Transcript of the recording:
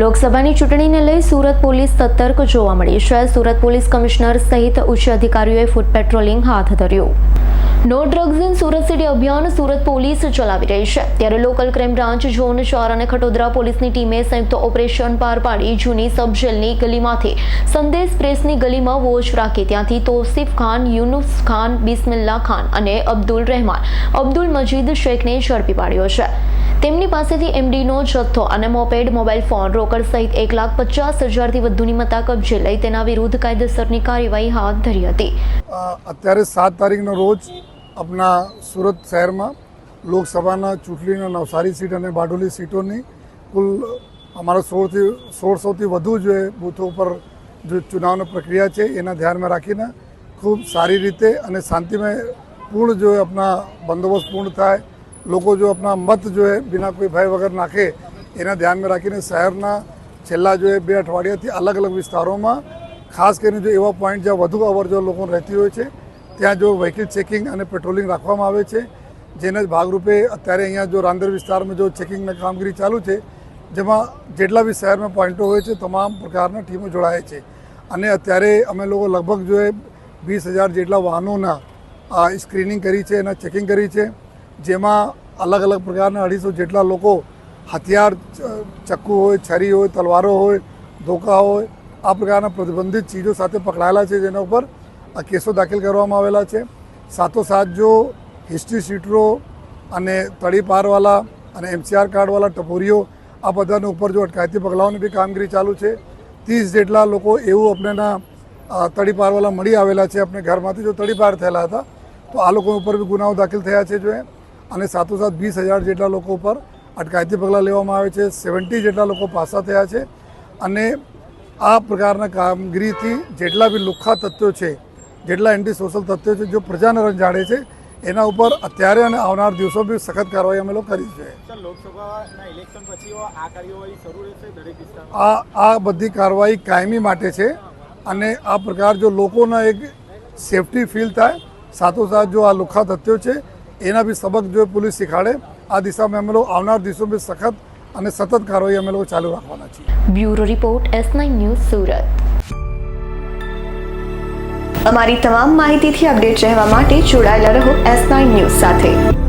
લોકસભાની ચૂંટણીને લઈ સુરત પોલીસ સતર્ક જોવા મળી છે સુરત પોલીસ કમિશનર સહિત ઉચ્ચ અધિકારીઓએ ફૂટ પેટ્રોલિંગ હાથ ધર્યું. No drugs in Surat city અભિયાન સુરત પોલીસ ચલાવી રહી છે. ત્યારે લોકલ ક્રાઇમ બ્રાન્ચ ઝોન ચાર અને ખટોદરા પોલીસની ટીમે સંયુક્ત ઓપરેશન પાર પાડી જૂની સબજેલની ગલીમાંથી સંદેશ પ્રેસની ગલીમાં વોચ રાખી. ત્યાંથી તોસીફ ખાન, યુનુસ ખાન બિસ્મિલ્લા ખાન અને અબ્દુલ રહેમાન, અબ્દુલ મજીદ શેખને ઝડપી પાડ્યો છે. તેમની પાસેથી એમડીનો જથ્થો અને મોપેડ, મોબાઈલ ફોન, રોકડ સહિત એક લાખ પચાસ હજારથી વધુની મતા કબજે લઈ તેના વિરુદ્ધ કાયદેસરની કાર્યવાહી હાથ ધરી હતી. અત્યારે સાત તારીખનો રોજ આપણા સુરત શહેરમાં લોકસભાના ચૂંટણીના નવસારી સીટ અને બારડોલી સીટોની કુલ અમારા સોળથી, સોળસોથી વધુ જે બૂથો ઉપર જે ચુનાવની પ્રક્રિયા છે, એના ધ્યાનમાં રાખીને ખૂબ સારી રીતે અને શાંતિમય પૂર્ણ જો આપણા બંદોબસ્ત પૂર્ણ થાય લોકો જો આપણા મત જો એ બિના કોઈ ભય વગર નાખે, એના ધ્યાનમાં રાખીને શહેરના છેલ્લા જો એ બે અઠવાડિયાથી અલગ અલગ વિસ્તારોમાં, ખાસ કરીને જો એવા પોઈન્ટ જ્યાં વધુ અવર જો લોકો રહેતી હોય છે, ત્યાં જો વ્હીકલ ચેકિંગ અને પેટ્રોલિંગ રાખવામાં આવે છે, જેના ભાગરૂપે અત્યારે અહીંયા જો રાંદેર વિસ્તારમાં જો ચેકિંગની કામગીરી ચાલુ છે, જેમાં જેટલા બી શહેરમાં પોઈન્ટો હોય છે, તમામ પ્રકારના ટીમો જોડાય છે. અને અત્યારે અમે લોકો લગભગ જો એ વીસ હજાર જેટલા વાહનોના સ્ક્રીનિંગ કરી છે, એના ચેકિંગ કરી છે, જેમાં અલગ અલગ પ્રકારના અઢીસો જેટલા લોકો હથિયાર ચક્કુ હોય, છરી હોય, તલવારો હોય, ધોકા હોય, આ પ્રકારના પ્રતિબંધિત ચીજો સાથે પકડાયેલા છે જેના ઉપર આ કેસો દાખલ કરવામાં આવેલા છે. સાથોસાથ જો હિસ્ટ્રી શીટરો અને તળી પારવાલા અને એમસીઆર કાર્ડવાળા ટપોરીઓ આ બધાને ઉપર જો અટકાયતી પગલાઓની બી કામગીરી ચાલુ છે, ત્રીસ જેટલા લોકો એવું આપણેના તળી પારવાલા મળી આવેલા છે આપણે ઘરમાંથી જો તળી પાર થયેલા હતા, તો આ લોકો ઉપર બી ગુનાઓ દાખલ થયા છે જો અને સાથોસાથ વીસ હજાર જેટલા લોકો પર અટકાયતી પગલાં લેવામાં આવે છે સેવન્ટી જેટલા લોકો પાસા થયા છે. અને આ પ્રકારના કામગીરીથી જેટલા બી લુખ્ખા તત્વો છે જેટલા એન્ટી સોશિયલ તત્વો છે જો પ્રજાને જાણે છે એના ઉપર અત્યારે અને આવનાર દિવસો બી સખત કાર્યવાહી અમે લોકો કરી છે. આ આ બધી કાર્યવાહી કાયમી માટે છે અને આ પ્રકાર જો લોકોના એક સેફટી ફીલ થાય સાથોસાથ જો આ લુખ્ખા તથ્યો છે એના બી સબક જો પોલીસ શીખાડે, આ દિશામાં અમે લોકો આવનાર બી સખત અને સતત કાર્યવાહી અમે લોકો ચાલુ રાખવાના છીએ. Bureau report S news Surat. અમારી તમામ માહિતીથી અપડેટ રહેવા માટે જોડાયેલા રહો એસ ન્યૂઝ સાથે.